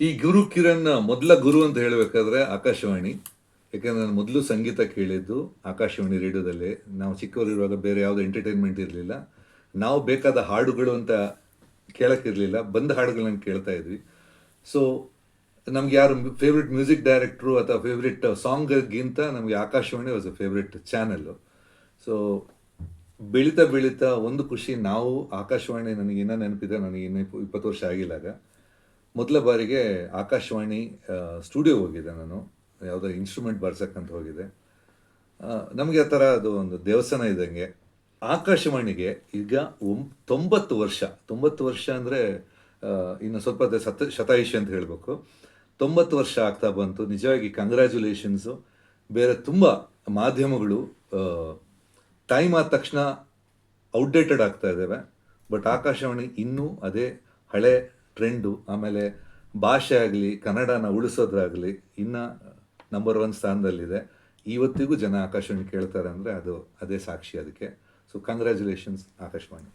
ಈ ಗುರು ಕಿರಣ್ ಮೊದಲ ಗುರು ಅಂತ ಹೇಳಬೇಕಾದ್ರೆ ಆಕಾಶವಾಣಿ. ಯಾಕೆಂದರೆ ನಾನು ಮೊದಲು ಸಂಗೀತ ಕೇಳಿದ್ದು ಆಕಾಶವಾಣಿ ರೇಡಿಯೋದಲ್ಲಿ. ನಾವು ಚಿಕ್ಕವರಿರುವಾಗ ಬೇರೆ ಯಾವುದೋ ಎಂಟರ್ಟೈನ್ಮೆಂಟ್ ಇರಲಿಲ್ಲ. ನಾವು ಬೇಕಾದ ಹಾಡುಗಳು ಅಂತ ಕೇಳೋಕ್ಕಿರಲಿಲ್ಲ. ಬಂದ ಹಾಡುಗಳನ್ನ ಕೇಳ್ತಾ ಇದ್ವಿ. ಸೊ ನಮ್ಗೆ ಯಾರು ಫೇವ್ರೆಟ್ ಮ್ಯೂಸಿಕ್ ಡೈರೆಕ್ಟ್ರು ಅಥವಾ ಫೇವ್ರೆಟ್ ಸಾಂಗ್ಗಿಂತ ನಮಗೆ Akashvani was a favourite channel so ಬೆಳೀತಾ ಬೆಳೀತಾ ಒಂದು ಖುಷಿ ನಾವು ಆಕಾಶವಾಣಿ ನನಗೆ ಇನ್ನೂ ನೆನಪಿದೆ. ನನಗೆ ಇನ್ನೂ ಇಪ್ಪ- ಇಪ್ಪತ್ತು ವರ್ಷ ಆಗಿಲ್ಲಾಗ ಮೊದಲ ಬಾರಿಗೆ ಆಕಾಶವಾಣಿ ಸ್ಟುಡಿಯೋ ಹೋಗಿದ್ದೆ ನಾನು. ಯಾವುದೋ ಇನ್ಸ್ಟ್ರೂಮೆಂಟ್ ಬರ್ಸಕ್ಕಂತ ಹೋಗಿದ್ದೆ ನಮಗೆ ಆ ಥರ ಅದು ಒಂದು ದೇವಸ್ಥಾನ ಇದ್ದಂಗೆ. ಆಕಾಶವಾಣಿಗೆ ಈಗ ಒಂ, ತೊಂಬತ್ತು ವರ್ಷ ತೊಂಬತ್ತು ವರ್ಷ ಅಂದರೆ ಇನ್ನು ಸ್ವಲ್ಪ ಸತ, ಶತಾಯುಷಿ ಅಂತ ಹೇಳಬೇಕು. ತೊಂಬತ್ತು ವರ್ಷ ಆಗ್ತಾ ಬಂತು. ನಿಜವಾಗಿ ಕಂಗ್ರ್ಯಾಚುಲೇಷನ್ಸು ಬೇರೆ ತುಂಬ ಮಾಧ್ಯಮಗಳು ಟೈಮ್ ಆದ ತಕ್ಷಣ ಔಟ್ಡೇಟೆಡ್ ಆಗ್ತಾ ಇದ್ದಾವೆ. ಬಟ್ ಆಕಾಶವಾಣಿ ಇನ್ನೂ ಅದೇ ಹಳೆ ಟ್ರೆಂಡು ಆಮೇಲೆ ಭಾಷೆ ಆಗಲಿ, ಕನ್ನಡನ ಉಳಿಸೋದ್ರಾಗಲಿ ಇನ್ನು ನಂಬರ್ ಒನ್ ಸ್ಥಾನದಲ್ಲಿದೆ. ಇವತ್ತಿಗೂ ಜನ ಆಕಾಶವಾಣಿ ಕೇಳ್ತಾರೆ ಅಂದರೆ ಅದು ಅದೇ ಸಾಕ್ಷಿ ಅದಕ್ಕೆ. So congratulations Akashvani.